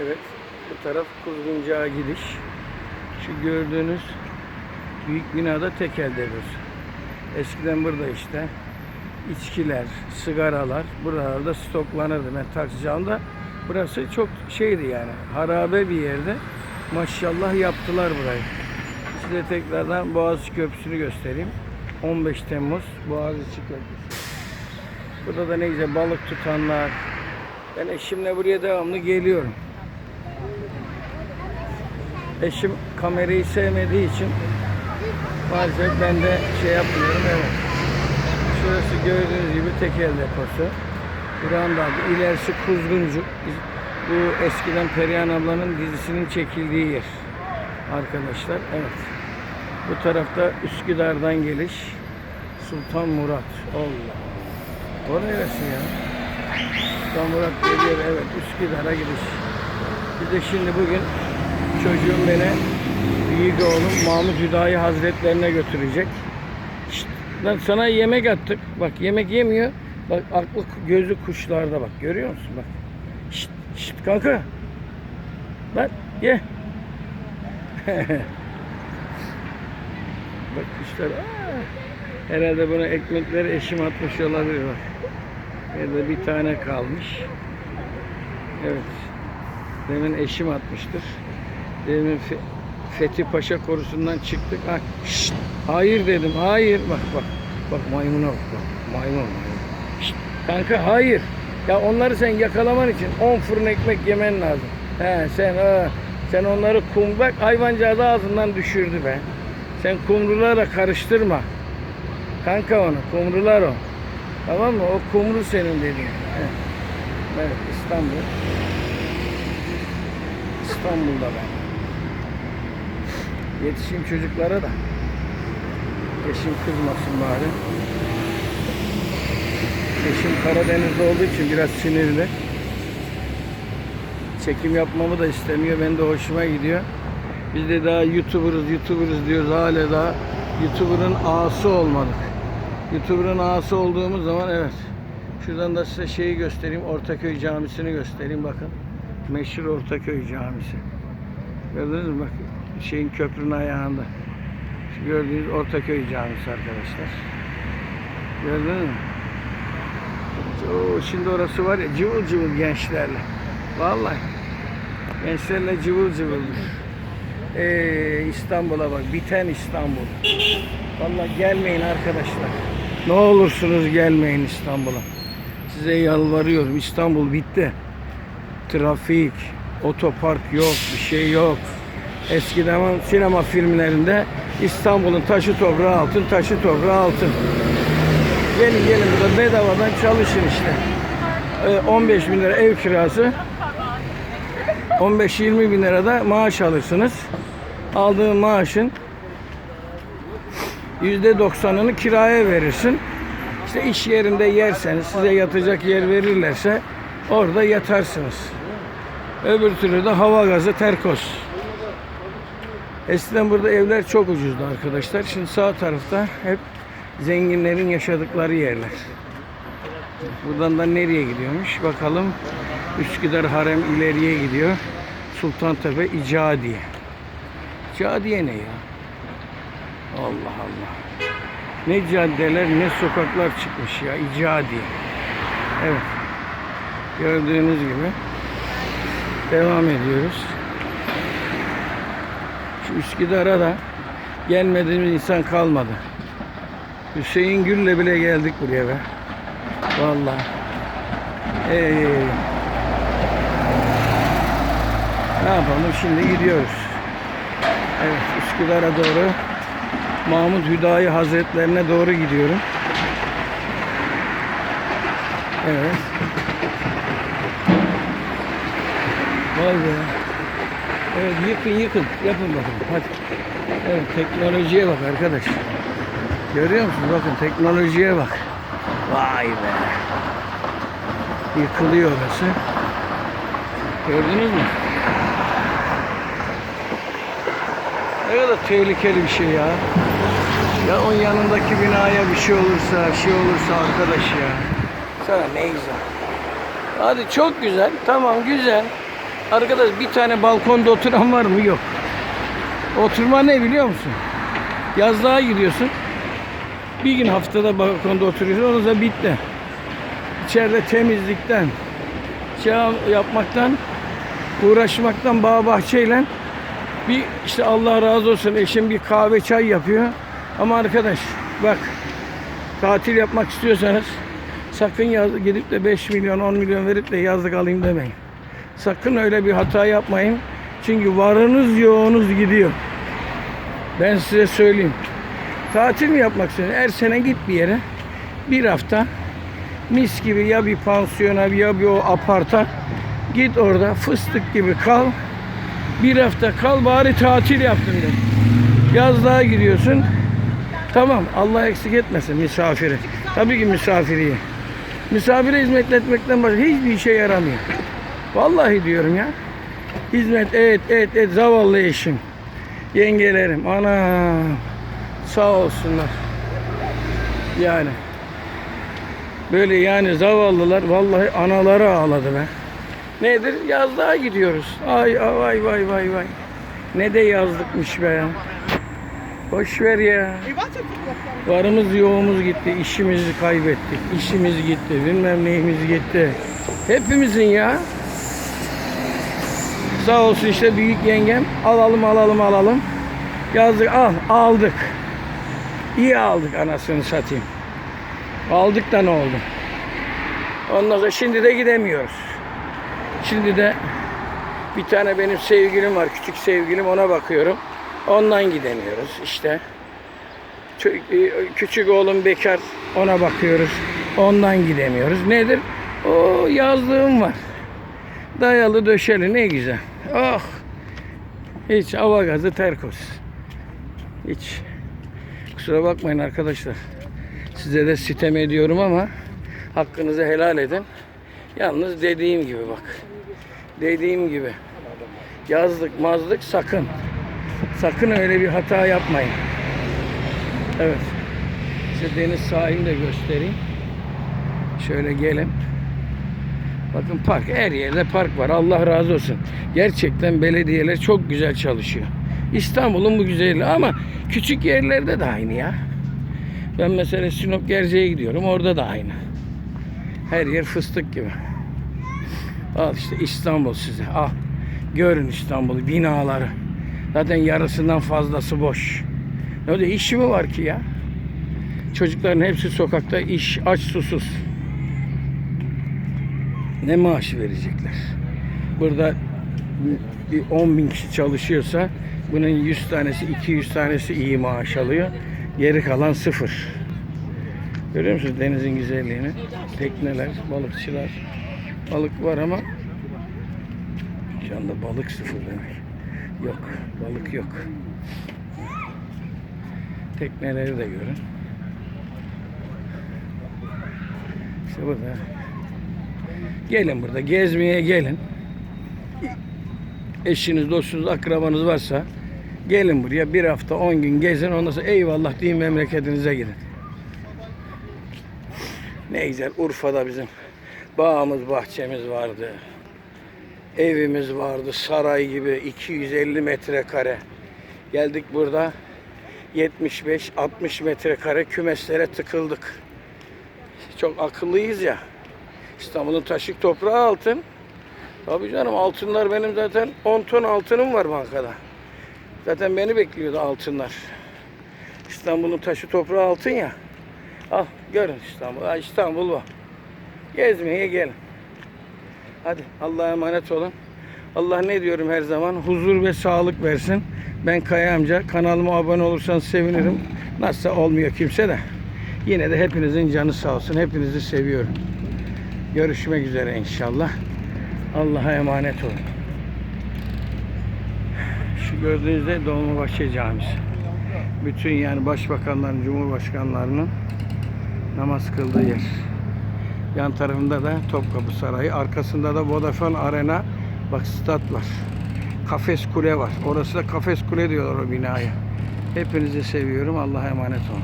Evet. Bu taraf Kuzguncağa gidiş. Şu gördüğünüz büyük binada tekel devir. Eskiden burada işte içkiler, sigaralar buralarda stoklanırdı. Ben taksicamda burası çok şeydi yani harabe bir yerde. Maşallah yaptılar burayı. Size tekrardan Boğaziçi Köprüsü'nü göstereyim. 15 Temmuz Boğaziçi Köprüsü. Burada da ne güzel balık tutanlar. Ben eşimle buraya devamlı geliyorum. Eşim kamerayı sevmediği için maalesef ben de şey yapmıyorum. Evet. Şurası gördüğünüz gibi tekel deposu. Buranın da ilerisi Kuzguncuk. Bu eskiden Perihan ablanın dizisinin çekildiği yer. Arkadaşlar evet. Bu tarafta Üsküdar'dan geliş. Sultan Murat. Allah. O neresi ya? Sultan Murat geliyor evet Üsküdar'a gidiş. Bir de şimdi bugün çocuğum beni büyük oğlum Mahmut Hüdayi Hazretlerine götürecek. Lan sana yemek attık. Bak yemek yemiyor. Bak aklı gözü kuşlarda bak. Görüyor musun bak. Şşt, şşt kanka. Lan ye. bak kuşlar. Aa, herhalde buna ekmekleri eşim atmış olabilir bak. Evde bir tane kalmış. Evet. Demin eşim atmıştır. Demin Fe- Fethi Paşa korusundan çıktık. Ha, şşt, hayır dedim. Hayır. Bak bak. Bak maymuna bak. bak. Maymun maymun. Şşt, kanka hayır. Ya onları sen yakalaman için 10 fırın ekmek yemen lazım. He sen ha, sen onları kum bak hayvancağız ağzından düşürdü be. Sen kumrularla karıştırma. Kanka onu kumrular o. Tamam mı? O kumru senin dediğin. He. Evet İstanbul. İstanbul'da ben. Yetişeyim çocuklara da. Eşim kızmasın bari. Eşim Karadeniz'de olduğu için biraz sinirli. Çekim yapmamı da istemiyor. Ben de hoşuma gidiyor. Biz de daha YouTuber'ız, YouTuber'ız diyoruz. Hala daha YouTuber'ın ağası olmadık. YouTuber'ın ağası olduğumuz zaman evet. Şuradan da size şeyi göstereyim. Ortaköy Camisi'ni göstereyim bakın. Meşhur Ortaköy Camisi. Gördünüz mü bak şeyin köprünün ayağında. Şu gördüğünüz Ortaköy Camisi arkadaşlar. Gördünüz mü? Oo, şimdi orası var ya cıvıl cıvıl gençlerle. Vallahi gençlerle cıvıl cıvıldır. Ee, İstanbul'a bak biten İstanbul. Vallahi gelmeyin arkadaşlar. Ne olursunuz gelmeyin İstanbul'a. Size yalvarıyorum İstanbul bitti. Trafik, otopark yok, bir şey yok. Eskiden sinema filmlerinde İstanbul'un taşı toprağı altın, taşı toprağı altın. Gelin gelin burada bedavadan çalışın işte. Ee, 15 bin lira ev kirası. 15-20 bin lira da maaş alırsınız. Aldığın maaşın %90'ını kiraya verirsin. İşte iş yerinde yerseniz, size yatacak yer verirlerse orada yatarsınız. Öbür türlü de hava gazı terkos. Eskiden burada evler çok ucuzdu arkadaşlar. Şimdi sağ tarafta hep zenginlerin yaşadıkları yerler. Buradan da nereye gidiyormuş? Bakalım. Üsküdar Harem ileriye gidiyor. Sultantepe İcadiye. İcadiye ne ya? Allah Allah. Ne caddeler ne sokaklar çıkmış ya. İcadiye. Evet. Gördüğünüz gibi devam ediyoruz. Üsküdar'a da gelmediğimiz insan kalmadı. Hüseyin Gül'le bile geldik buraya be. Vallahi. Ey. Ne yapalım şimdi gidiyoruz. Evet Üsküdar'a doğru Mahmut Hüdayi Hazretlerine doğru gidiyorum. Evet. Vay be. Evet yıkın yıkın. Yapın bakalım. Hadi. Evet teknolojiye bak arkadaş. Görüyor musun? Bakın teknolojiye bak. Vay be. Yıkılıyor orası. Gördünüz mü? Ne kadar tehlikeli bir şey ya. Ya onun yanındaki binaya bir şey olursa, şey olursa arkadaş ya. Sana ne güzel. Hadi çok güzel. Tamam güzel. Arkadaş bir tane balkonda oturan var mı? Yok. Oturma ne biliyor musun? Yazlığa gidiyorsun. Bir gün haftada balkonda oturuyorsun. Orada da bitti. İçeride temizlikten, şey yapmaktan, uğraşmaktan bağ bahçeyle bir işte Allah razı olsun eşim bir kahve çay yapıyor. Ama arkadaş bak tatil yapmak istiyorsanız sakın yaz, gidip de 5 milyon 10 milyon verip de yazlık alayım demeyin. Sakın öyle bir hata yapmayın. Çünkü varınız yoğunuz gidiyor. Ben size söyleyeyim. Tatil mi yapmak istiyorsun? Her sene git bir yere. Bir hafta mis gibi ya bir pansiyona ya bir o aparta git orada fıstık gibi kal. Bir hafta kal bari tatil yaptın de. Yazlığa gidiyorsun. Tamam Allah eksik etmesin misafiri. Tabii ki misafiriyi. Misafire hizmet etmekten başka hiçbir işe yaramıyor. Vallahi diyorum ya. Hizmet et et et zavallı eşim. Yengelerim ana sağ olsunlar. Yani böyle yani zavallılar vallahi anaları ağladı be. Nedir? Yazlığa gidiyoruz. Ay ay vay vay vay vay. Ne de yazlıkmış be. Boş ver ya. Varımız yoğumuz gitti, işimizi kaybettik, işimiz gitti, bilmem neyimiz gitti. Hepimizin ya. Sağ olsun işte büyük yengem alalım alalım alalım. Yazdık al aldık. İyi aldık anasını satayım. Aldık da ne oldu? Ondan sonra şimdi de gidemiyoruz. Şimdi de bir tane benim sevgilim var, küçük sevgilim ona bakıyorum. Ondan gidemiyoruz işte. E, Küçük oğlum bekar ona bakıyoruz. Ondan gidemiyoruz. Nedir? O yazlığım var. Dayalı döşeli ne güzel. Oh. Hiç hava gazı terkos. Hiç. Kusura bakmayın arkadaşlar. Size de sitem ediyorum ama hakkınızı helal edin. Yalnız dediğim gibi bak. Dediğim gibi. Yazlık mazlık sakın. Sakın öyle bir hata yapmayın. Evet. Size deniz sahilini de göstereyim. Şöyle gelin. Bakın park. Her yerde park var. Allah razı olsun. Gerçekten belediyeler çok güzel çalışıyor. İstanbul'un bu güzelliği ama küçük yerlerde de aynı ya. Ben mesela Sinop Gerze'ye gidiyorum. Orada da aynı. Her yer fıstık gibi. Al işte İstanbul size. Al. Görün İstanbul'u. Binaları. Zaten yarısından fazlası boş. Ne de işi mi var ki ya? Çocukların hepsi sokakta iş aç susuz. Ne maaşı verecekler? Burada bir 10 bin kişi çalışıyorsa bunun 100 tanesi 200 tanesi iyi maaş alıyor. Geri kalan sıfır. Görüyor musunuz denizin güzelliğini? Tekneler, balıkçılar. Balık var ama şu anda balık sıfır demek. Yok, balık yok. Tekneleri de görün. İşte burada. Gelin burada gezmeye gelin. Eşiniz, dostunuz, akrabanız varsa gelin buraya bir hafta, on gün gezin. Ondan sonra eyvallah deyin memleketinize gidin. Ne güzel Urfa'da bizim bağımız, bahçemiz vardı. Evimiz vardı, saray gibi 250 metrekare. Geldik burada 75-60 metrekare kümeslere tıkıldık. Çok akıllıyız ya. İstanbul'un taşık toprağı altın. Tabii canım altınlar benim zaten 10 ton altınım var bankada. Zaten beni bekliyordu altınlar. İstanbul'un taşı toprağı altın ya. Al görün İstanbul. Ha, İstanbul bu. Gezmeye gelin. Hadi Allah'a emanet olun. Allah ne diyorum her zaman? Huzur ve sağlık versin. Ben Kaya amca. Kanalıma abone olursanız sevinirim. Nasılsa olmuyor kimse de. Yine de hepinizin canı sağ olsun. Hepinizi seviyorum. Görüşmek üzere inşallah. Allah'a emanet olun. Şu gördüğünüz de Dolmabahçe Camisi. Bütün yani başbakanların, cumhurbaşkanlarının namaz kıldığı yer. Yan tarafında da Topkapı Sarayı. Arkasında da Vodafone Arena. Bak stat var. Kafes Kule var. Orası da Kafes Kule diyorlar o binaya. Hepinizi seviyorum. Allah'a emanet olun.